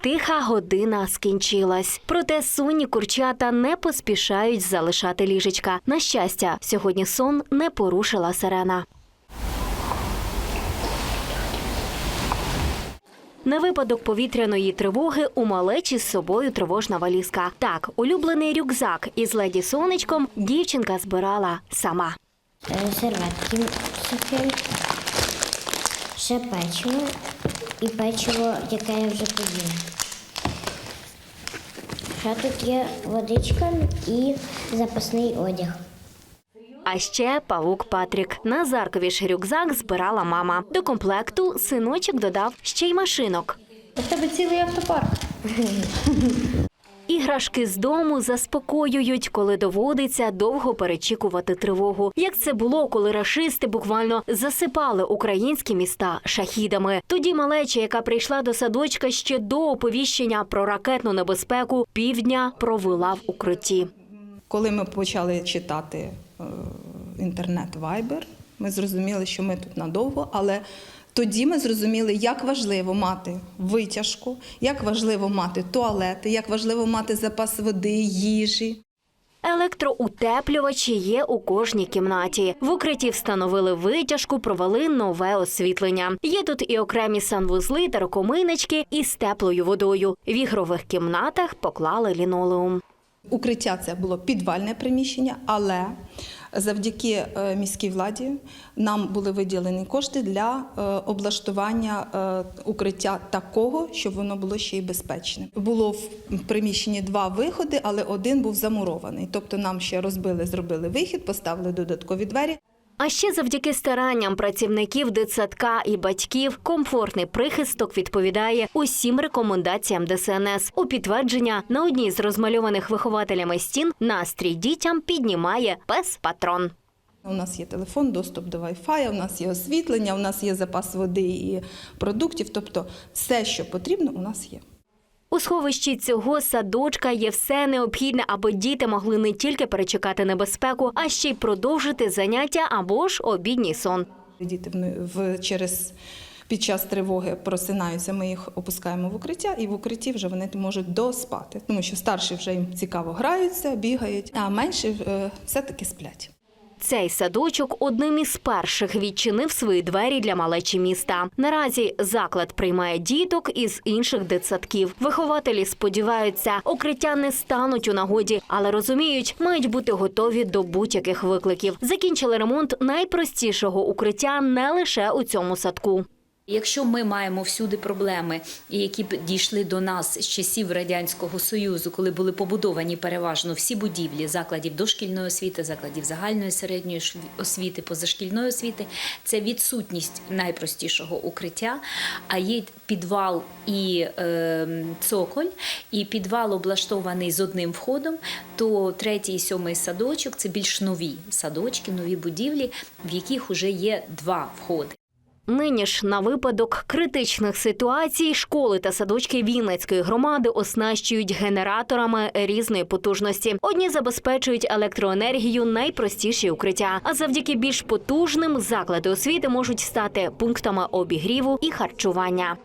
Тиха година скінчилась. Проте сонні курчата не поспішають залишати ліжечка. На щастя, сьогодні сон не порушила сирена. На випадок повітряної тривоги у малечі з собою тривожна валізка. Так, улюблений рюкзак із леді сонечком дівчинка збирала сама. Серветки ще печиво і печиво, яке я вже поїла. Ще тут є водичка і запасний одяг. А ще павук Патрік. На Заркові ж рюкзак збирала мама. До комплекту синочок додав ще й машинок. У тебе цілий автопарк. Іграшки з дому заспокоюють, коли доводиться довго перечікувати тривогу. Як це було, коли рашисти буквально засипали українські міста шахідами. Тоді малеча, яка прийшла до садочка ще до оповіщення про ракетну небезпеку, півдня провела в укритті. Коли ми почали читати е, інтернет Viber, ми зрозуміли, що ми тут надовго, але тоді ми зрозуміли, як важливо мати витяжку, як важливо мати туалети, як важливо мати запас води, їжі. Електроутеплювачі є у кожній кімнаті. В укритті встановили витяжку, провели нове освітлення. Є тут і окремі санвузли та рукомийнички із теплою водою. В ігрових кімнатах поклали лінолеум. Укриття це було підвальне приміщення, але завдяки е, міській владі нам були виділені кошти для е, облаштування е, укриття такого, щоб воно було ще й безпечне. Було в приміщенні два виходи, але один був замурований. Тобто нам ще розбили, зробили вихід, поставили додаткові двері. А ще завдяки старанням працівників дитсадка і батьків комфортний прихисток відповідає усім рекомендаціям ДСНС. У підтвердження на одній з розмальованих вихователями стін настрій дітям піднімає пес патрон. У нас є телефон, доступ до Wi-Fi, у нас є освітлення, у нас є запас води і продуктів. Тобто, все, що потрібно, у нас є. Сховищі цього садочка є все необхідне, аби діти могли не тільки перечекати небезпеку, а ще й продовжити заняття або ж обідній сон. Діти в, через під час тривоги просинаються, ми їх опускаємо в укриття, і в укритті вже вони можуть доспати, тому що старші вже їм цікаво граються, бігають, а менші е, все-таки сплять. Цей садочок одним із перших відчинив свої двері для малечі міста. Наразі заклад приймає діток із інших дитсадків. Вихователі сподіваються, укриття не стануть у нагоді, але розуміють, мають бути готові до будь-яких викликів. Закінчили ремонт найпростішого укриття не лише у цьому садку. Якщо ми маємо всюди проблеми, які дійшли до нас з часів радянського союзу, коли були побудовані переважно всі будівлі закладів дошкільної освіти, закладів загальної середньої освіти, позашкільної освіти, це відсутність найпростішого укриття. А є підвал і е, цоколь, і підвал облаштований з одним входом. То третій і сьомий садочок це більш нові садочки, нові будівлі, в яких вже є два входи. Нині ж на випадок критичних ситуацій школи та садочки Вінницької громади оснащують генераторами різної потужності. Одні забезпечують електроенергію найпростіші укриття, а завдяки більш потужним заклади освіти можуть стати пунктами обігріву і харчування.